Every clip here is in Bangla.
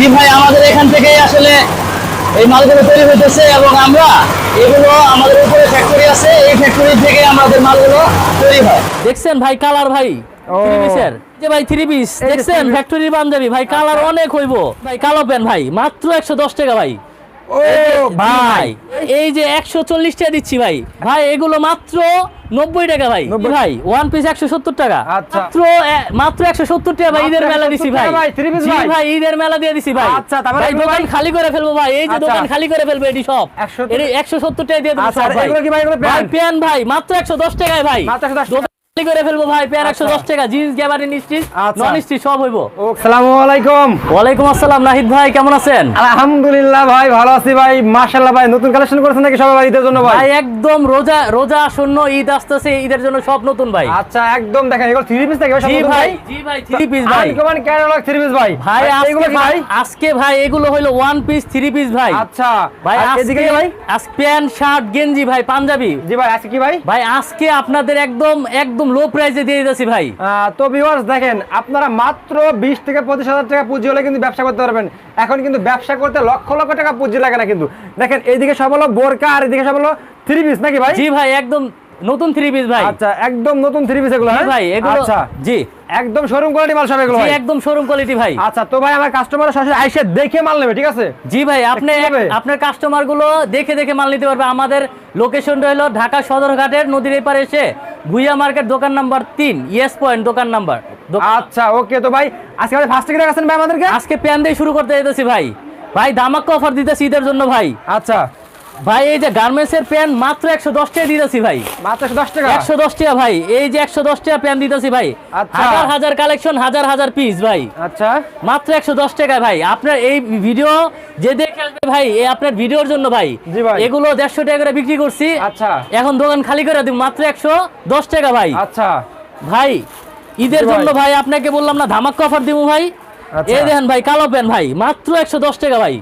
জি ভাই আমাদের এখান থেকেই আসলে এই মালগুলো তৈরি হইতেছে এবং আমরা এগুলো আমাদের উপরে ফ্যাক্টরি আছে এই ফ্যাক্টরি থেকে আমাদের মালগুলো তৈরি হয়। দেখছেন ভাই কালার ভাই থ্রি পিসের যে ভাই থ্রি পিস দেখছেন? ফ্যাক্টরি বান্ধবী ভাই কালার অনেক হইব। ভাই কালো প্যান্ট ভাই মাত্র একশো দশ টাকা ভাই। ভাই। এই যে একশো চল্লিশ টাকা দিচ্ছি ভাই। ভাই এগুলো মাত্র নব্বই টাকা ভাই। ভাই ওয়ান পিস একশো সত্তর টাকা। আচ্ছা। মাত্র মাত্র একশো সত্তর টাকা ভাই ঈদের মেলা 170 দিছি ভাই। ভাই, ভাই। ভাই ঈদের মেলা দিয়ে দিছি ভাই। আচ্ছা, ভাই এগুলো দোকান খালি করে ফেলব ভাই। এই যে আচ্ছা। দোকান খালি করে ফেলব এটি সব। একশো সত্তর টাকা দিয়ে দেবো ভাই। ভাই, ভাই? প্যান ভাই মাত্র একশো দশ টাকায় ভাই। মাত্র 110 টাকা। দোকান খালি করে ফেলব ভাই প্যান একশো দশ টাকা জিন্স গ্যাবারিন স্টিচ আচ্ছা। নন স্টিচ সব হইবো। আলাইকুম। ওয়ালাইকুম আসসালাম নাহিদ ভাই কেমন আছেন? আলহামদুলিল্লাহ ভাই ভালো আছি ভাই। মাশাআল্লাহ ভাই নতুন কালেকশন করেছেন নাকি সবাই ঈদের জন্য ভাই? ভাই একদম রোজা রোজা আসন্ন ঈদ আসতেছে ঈদের জন্য সব নতুন ভাই। আচ্ছা একদম দেখেন এগুলো থ্রি পিস নাকি ভাই জি ভাই জি ভাই থ্রি পিস ভাই। আনকমন ক্যাটালগ থ্রি পিস ভাই। ভাই আজকে এগুলো ভাই আজকে ভাই এগুলো হলো ওয়ান পিস থ্রি পিস ভাই। আচ্ছা ভাই এদিকে ভাই? আজকে প্যান্ট শার্ট গেঞ্জি ভাই পাঞ্জাবি। জি ভাই আজকে কি ভাই? ভাই আজকে আপনাদের একদম একদম লো প্রাইসে দিয়ে দিতেছি ভাই। তো ভিউয়ার্স দেখেন আপনারা মাত্র বিশ থেকে পঁচিশ হাজার টাকা পুঁজি হলে কিন্তু ব্যবসা করতে পারবেন। এখন কিন্তু ব্যবসা করতে লক্ষ লক্ষ টাকা পুঁজি লাগে না কিন্তু। দেখেন এইদিকে সব হলো বোরকা আর এদিকে সব হলো থ্রি পিস নাকি ভাই? জি ভাই একদম নতুন থ্রি পিস ভাই। আচ্ছা একদম নতুন থ্রি পিস এগুলো হ্যাঁ? ভাই এগুলো আচ্ছা জি একদম শোরুম কোয়ালিটি মাল সব এগুলো জি একদম শোরুম কোয়ালিটি ভাই। আচ্ছা তো ভাই আমার কাস্টমার সরাসরি আইসে দেখে মাল নেবে ঠিক আছে? জি ভাই আপনি আপনার কাস্টমারগুলো দেখে দেখে মাল নিতে পারবে। আমাদের লোকেশনটা হলো ঢাকা সদরঘাটের নদীর এপারে এসে ভুইয়া মার্কেট দোকান নাম্বার তিন ইয়েস পয়েন্ট দোকান নাম্বার। আচ্ছা ওকে তো ভাই আজকে আমাদের ফার্স্ট থেকে দেখাচ্ছেন ভাই আমাদেরকে? আজকে প্যান দিয়ে শুরু করতে যেতেছি ভাই। ভাই ধামাক্কা অফার দিতেছি ঈদের জন্য ভাই। আচ্ছা। ভাই এই যে গার্মেন্টস এর প্যান মাত্র একশো দশ টাকা দিতেছি ভাই। মাত্র একশো দশ টাকা? একশো দশ টাকা ভাই এই যে একশো দশ টাকা প্যান দিতেছি ভাই। আচ্ছা। হাজার হাজার কালেকশন হাজার হাজার পিস ভাই। আচ্ছা। মাত্র একশো দশ টাকায় ভাই। আপনার এই ভিডিও যে দেখে আসবে ভাই এই আপনার ভিডিওর জন্য ভাই। এগুলো দেড়শো টাকা করে বিক্রি করছি। আচ্ছা। এখন দোকান খালি করে দিব মাত্র একশো দশ টাকা ভাই। আচ্ছা। ভাই ঈদের জন্য ভাই আপনাকে বললাম না ধামাক্কা অফার দিব ভাই। আচ্ছা। এই দেখেন ভাই কালো প্যান ভাই মাত্র একশো দশ টাকা ভাই।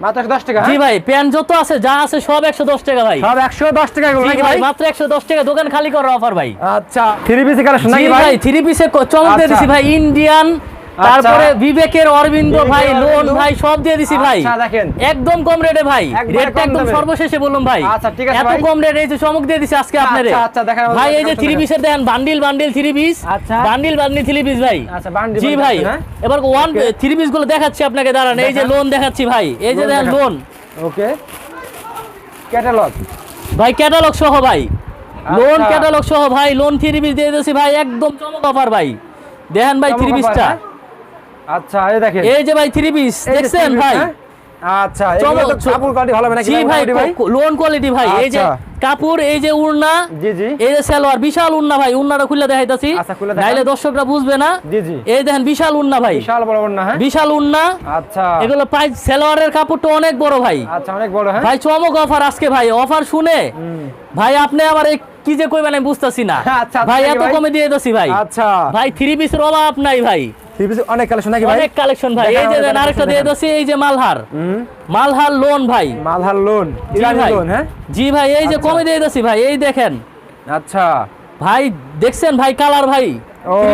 মাত্র টাকা জি হ্যাঁ? ভাই প্যান যত আছে যা আছে সব একশো দশ টাকা ভাই সব একশো দশ টাকা নাকি ভাই মাত্র টাকা দোকান খালি করার অফার ভাই আচ্ছা থ্রি পিস কালেকশন জি নাকি ভাই ভাই থ্রি পিসে চমক। ভাই ইন্ডিয়ান তারপরে বিবেকের অরবিন্দ ভাই লোন ভাই সব দিয়ে দিছি ভাই। আচ্ছা, দেখেন। একদম কম রেটে ভাই। রেটটা একদম সর্বশেষে বললাম ভাই। আচ্ছা, এত কম রেট এই যে চমক দিয়ে দিছি আজকে আপনারে আচ্ছা, আচ্ছা, ভাই এই যে থ্রি পিসের দেখেন বান্ডিল বান্ডিল থ্রি পিস আচ্ছা। বান্ডিল বান্ডিল থ্রি পিস ভাই। আচ্ছা, জি ভাই। হ্যাঁ? এবার ওয়ান থ্রি পিসগুলো দেখাচ্ছি আপনাকে দাঁড়ান। এই যে লোন দেখাচ্ছি ভাই। এই যে দেখেন লোন ওকে ক্যাটালগ ভাই ক্যাটালগ সহ ভাই। লোন আচ্ছা। ক্যাটালগ সহ ভাই লোন থ্রি পিস দিয়ে দিয়েছি ভাই একদম চমক অফার ভাই। দেখেন ভাই থ্রি পিসটা আচ্ছা এই দেখেন। এই যে ভাই থ্রি পিস দেখছেন ভাই? হ্যাঁ? আচ্ছা কাপড় কোয়ালিটি ভালো হবে নাকি? জি ভাই লোন কোয়ালিটি ভাই। এই যে আচ্ছা। কাপড় এই যে উড়না জি জি। এই যে সালোয়ার বিশাল উন্না ভাই উন্নাটা খুলে দেখাইতাছি। আচ্ছা, নাইলে দর্শকরা বুঝবে না। জি, জি। এই দেখেন বিশাল উন্না ভাই। বিশাল বড় বড় না হ্যাঁ? বিশাল উন্না আচ্ছা। এগুলো প্রায় সালোয়ারের কাপড়টা অনেক বড় ভাই। আচ্ছা অনেক বড় হ্যাঁ? ভাই চমক অফার আজকে ভাই। অফার শুনে ভাই আপনি আবার এই কি যে কইবেন আমি বুঝতাছি না। আচ্ছা, ভাই এত কমে দিয়ে দিছি ভাই। আচ্ছা। ভাই থ্রি পিসের অভাব নাই ভাই। অনেক কালেকশন নাকি ভাই? অনেক কালেকশন ভাই। এই যে আরেকটা দিয়ে দিছি এই যে মালহার। মালহার লোন ভাই। মালহার লোন ইরানি লোন হ্যাঁ? জি ভাই এই যে। কমে দিয়ে দিছি ভাই এই দেখেন। আচ্ছা। ভাই দেখছেন ভাই কালার ভাই?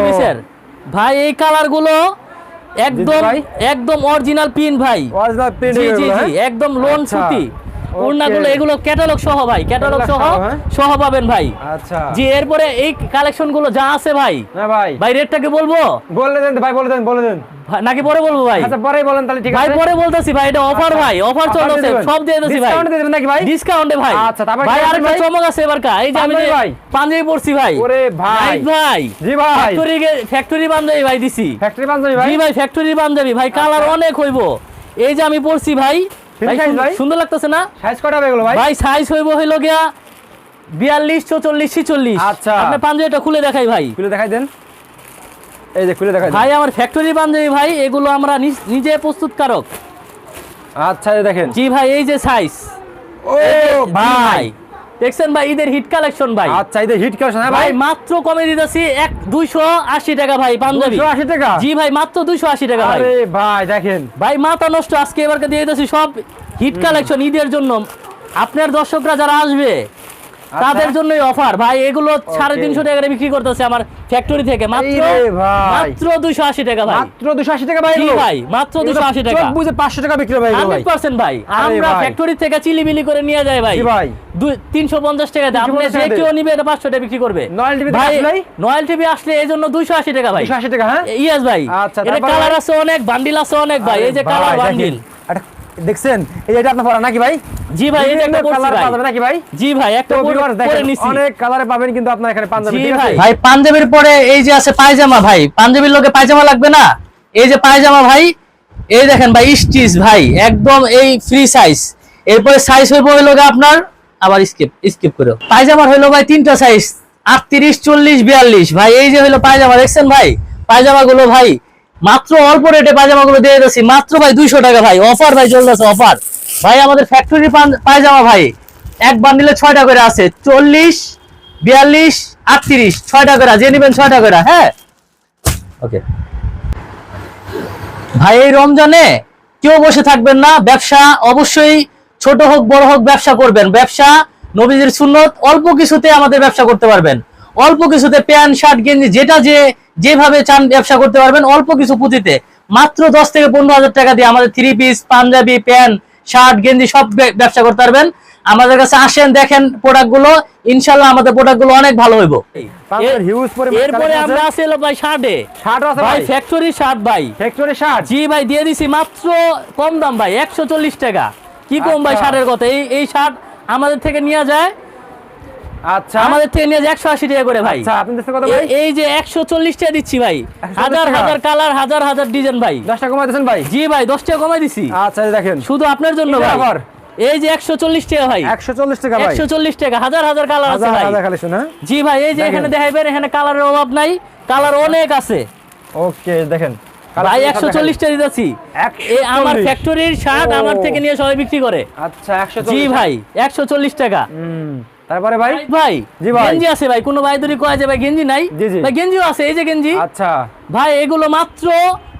পিসের ভাই এই কালারগুলো একদম একদম অরিজিনাল পিন ভাই। অরিজিনাল জি একদম লোন। সুতি। ওড়নাগুলো এগুলো ক্যাটালগ সহ ভাই ক্যাটালগ সহ সহ, হ্যাঁ? পাবেন ভাই। আচ্ছা। জি এরপরে এই কালেকশনগুলো যা আছে ভাই। ভাই। ভাই রেটটাকে বলব? বলে দেন ভাই বলে দেন বলে দেন। নাকি পরে বলব ভাই? আচ্ছা পরেই বলেন তাহলে ঠিক ভাই পরে বলতেছি ভাই এটা অফার আচ্ছা। ভাই অফার দিবেন? সব দিয়ে দিছি ভাই। দিয়ে দিবেন নাকি ভাই? ডিসকাউন্টে ভাই। আচ্ছা, তারপর ভাই আরেকটা? চমক আছে এবার কা এই যে আমি ভাই? পাঞ্জাবি পরছি ভাই। ওরে ভাই। ভাই। জি ভাই। ফ্যাক্টরি ফ্যাক্টরি পাঞ্জাবি ভাই দিছি। ফ্যাক্টরি পাঞ্জাবি ভাই? জি ভাই ফ্যাক্টরি পাঞ্জাবি ভাই কালার অনেক হইব। এই যে আমি পরছি ভাই সুন্দর- লাগতেছে না? সাইজ কটা হবে ভাই? ভাই সাইজ হইব হইল গিয়া বিয়াল্লিশ চৌচল্লিশ ছিচল্লিশ। আচ্ছা। আপনি পাঞ্জাবিটা খুলে দেখাই ভাই। খুলে দেখাই দেন। এই যে খুলে দেখাই ভাই আমার ফ্যাক্টরি পাঞ্জাবি ভাই এগুলো আমরা নিজ- নিজে প্রস্তুতকারক। আচ্ছা দেখেন। জি ভাই এই যে সাইজ ও ভাই। দেখছেন ভাই ঈদের হিট কালেকশন ভাই। আচ্ছা ঈদের হিট কালেকশন হ্যাঁ ভাই। মাত্র কমে দিতেছি এক দুইশো আশি টাকা ভাই পাঞ্জাবি। 280 টাকা? জি ভাই মাত্র দুইশো আশি টাকা ভাই। আরে ভাই দেখেন। ভাই মাথা নষ্ট আজকে এবারকে দিয়ে দিতেছি সব হিট কালেকশন ঈদের জন্য। আপনার দর্শকরা যারা আসবে তাদের জন্যই অফার ভাই এগুলো সাড়ে তিনশো টাকা করে বিক্রি করতেছে আমার ফ্যাক্টরি থেকে। মাত্র। মাত্র দুইশো আশি টাকা ভাই। মাত্র দুশো আশি টাকা ভাই ভাই, মাত্র এগুলো 280 টাকা। বুঝে পাঁচশো টাকা বিক্রি ভাই। হান্ড্রেড পার্সেন্ট ভাই। আমরা ফ্যাক্টরি থেকে চিলিবিলি করে নিয়ে যাই ভাই। ভাই। তিনশো পঞ্চাশ টাকা দিয়ে। আপনি 350 যে কেউ নিবে এটা পাঁচশো টাকা বিক্রি করবে। নয়েল টিভি ভাই আসলেই? নয়েল টিভি আসলে এই জন্য দুইশো আশি টাকা ভাই। দুশো আশি টাকা হ্যাঁ? ইয়েস ভাই। আচ্ছা, এটা কালার আছে অনেক বান্ডিল আছে অনেক ভাই। এই যে কালার বান্ডিল দেখেন। এটা- দেখছেন? এই যে এটা আপনার পরা নাকি ভাই? জি ভাই এটা একটা কালার পড়ছি পাওয়া যাবে নাকি ভাই? জি ভাই একটা পরে- দেখেন, নিছি। অনেক কালারে পাবেন কিন্তু আপনার এখানে পাঞ্জাবি ঠিক আছে? ভাই। পাঞ্জাবির পরে এই যে আছে পায়জামা ভাই পাঞ্জাবির লোকে পায়জামা লাগবে না? এই যে পায়জামা ভাই এই দেখেন ভাই স্টিচ ভাই একদম এই ফ্রি সাইজ এরপরে সাইজ হইব হইল আপনার আবার স্কিপ স্কিপ করে। পায়জামার হইল ভাই তিনটা সাইজ আটত্রিশ চল্লিশ বিয়াল্লিশ। ভাই এই যে হইল পায়জামা দেখছেন ভাই? পায়জামা গুলো ভাই মাত্র অল্প রেটে পায়জামা গুলো দিয়ে দিচ্ছি মাত্র ভাই দুইশো টাকা ভাই। অফার ভাই চলতেছে অফার। ভাই আমাদের ফ্যাক্টরি পায়জামা ভাই এক বান্ডিলে ছয়টা করে আছে। চল্লিশ বিয়াল্লিশ আটত্রিশ ছয়টা করে যে নিবেন ছয়টা করে হ্যাঁ? ওকে ভাই এই রমজানে কেউ বসে থাকবেন না। ব্যবসা অবশ্যই ছোট হোক বড় হোক ব্যবসা করবেন। ব্যবসা নবীজির সুন্নত অল্প কিছুতে আমাদের ব্যবসা করতে পারবেন। অল্প কিছুতে প্যান্ট শার্ট গেঞ্জি যেটা যে যেভাবে চান ব্যবসা করতে পারবেন অল্প কিছু পুঁতিতে। মাত্র দশ থেকে পনেরো হাজার টাকা দিয়ে আমাদের three piece Punjabi pant shirt গেঞ্জি সব ব্যবসা করতে পারবেন। আমাদের কাছে আসেন দেখেন প্রোডাক্টগুলো। ইনশাল্লাহ আমাদের প্রোডাক্টগুলো অনেক ভালো হইব। পাঞ্জাবির হিউজ পরিমাণ এরপরে আমরা আছে। আছে ভাই শার্টে। শার্টও আছে ভাই ভাই। ফ্যাক্টরি শার্ট ভাই। Factory shirt. জি ভাই দিয়ে দিছি মাত্র কম দাম ভাই একশো চল্লিশ টাকা। কি কম ভাই আচ্ছা। শার্টের কথা? এই এই শার্ট আমাদের থেকে নিয়ে যায় আচ্ছা। আমাদের থেকে নিয়ে একশো আশি টাকা করে ভাই। আচ্ছা ভাই? এই যে একশো চল্লিশ টাকা দিচ্ছি ভাই। হাজার হাজার কালার হাজার হাজার ডিজাইন ভাই। দশটা কমাই দিচ্ছেন ভাই? জি ভাই দশ টাকা কমাই দিছি। আচ্ছা দেখেন। শুধু আপনার জন্য ভাই। এই যে একশো চল্লিশ টাকা ভাই। একশো চল্লিশ টাকা ভাই। একশো চল্লিশ টাকা হাজার হাজার কালার আছে ভাই। হ্যাঁ? জি ভাই এই যে এখানে দেখাইবেন এখানে কালারের অভাব নাই। কালার অনেক আছে। ওকে দেখেন। ভাই একশো চল্লিশ টাকা দিতেছি। আমার ফ্যাক্টরির শার্ট আমার থেকে নিয়ে সবাই বিক্রি করে। আচ্ছা জি ভাই একশো চল্লিশ টাকা। হুম। তারপরে ভাই? ভাই জি ভাই। গেঞ্জি আছে ভাই কোনো ভাই ধরি কয় যে ভাই? গেঞ্জি নাই। ভাই গেঞ্জিও আছে এই যে গেঞ্জি। আচ্ছা। ভাই এগুলো মাত্র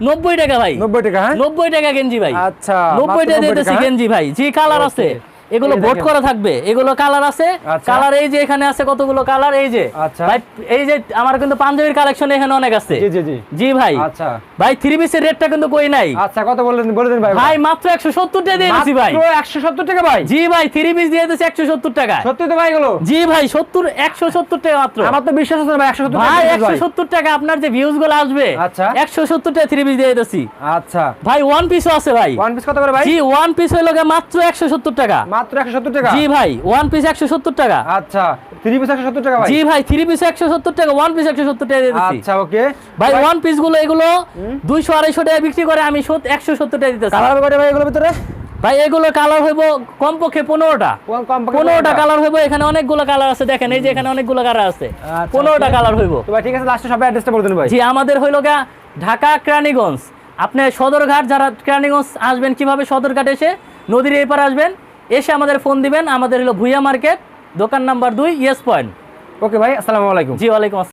নব্বই টাকা ভাই। নব্বই টাকা হ্যাঁ? নব্বই টাকা গেঞ্জি ভাই। আচ্ছা নব্বই টাকা 90 দিতেছি হ্যাঁ? গেঞ্জি ভাই জি কালার আছে। এগুলো ভোট করা থাকবে। এগুলো কালার আছে। আচ্ছা। কালার এই যে এখানে আছে কতগুলো কালার এই যে। আচ্ছা। ভাই এই যে আমার কিন্তু পাঞ্জাবির কালেকশন এখানে অনেক আছে। জি জি জি। জি ভাই। আচ্ছা। ভাই থ্রি পিসের রেটটা কিন্তু কই নাই? আচ্ছা কত বললেন বলে দিন ভাই ভাই মাত্র একশো সত্তর টাকা দিয়ে দিচ্ছি ভাই। মাত্র একশো সত্তর টাকা ভাই। জি ভাই থ্রি পিস দিয়ে দিচ্ছি একশো সত্তর টাকা সত্যি তো ভাই গুলো জি ভাই সত্তর একশো সত্তর টাকা মাত্র। আমার তো বিশ্বাস হচ্ছে না ভাই একশো সত্তর ভাই টাকা একশো সত্তর টাকা আপনার যে ভিউজগুলো আসবে আচ্ছা। একশো সত্তর টাকা থ্রি পিস দিয়ে দিচ্ছি আচ্ছা। ভাই ওয়ান পিসও আছে ভাই। ওয়ান পিস কত করে ভাই? জি ওয়ান পিস গিয়ে মাত্র একশো সত্তর টাকা। মাত্র একশো সত্তর টাকা? জি ভাই ওয়ান পিস একশো সত্তর টাকা। আচ্ছা থ্রি পিস একশো সত্তর টাকা ভাই? জি ভাই থ্রি পিস একশো সত্তর টাকা ওয়ান পিস একশো সত্তর টাকা দিয়ে দিচ্ছি আচ্ছা ওকে ভাই ওয়ান পিসগুলো এগুলো দুইশো আড়াইশো টাকা বিক্রি করে আমি একশো সত্তর টাকা দিতেছি। কালার কত ভাই ভিতরে? ভাই এগুলো কালার হইব কমপক্ষে পনেরোটা। কালার হইব এখানে অনেকগুলো কালার আছে দেখেন এই যে এখানে অনেকগুলো কালার আছে। আচ্ছা, পনেরোটা. কালার হইব। তো ভাই ঠিক আছে লাস্টে সবাই অ্যাড্রেসটা বলে দিন ভাই। জি আমাদের হইল গা ঢাকা ক্রানিগঞ্জ। আপনি সদরঘাট যারা ক্রানিগঞ্জ আসবেন কীভাবে সদরঘাট এসে নদীর এই পার আসবেন এসে আমাদের ফোন দিবেন। আমাদের হলো ভুইয়া মার্কেট দোকান নাম্বার দুই ইয়েস পয়েন্ট ওকে ভাই আসসালামু আলাইকুম। জি ওয়ালাইকুম আসসালাম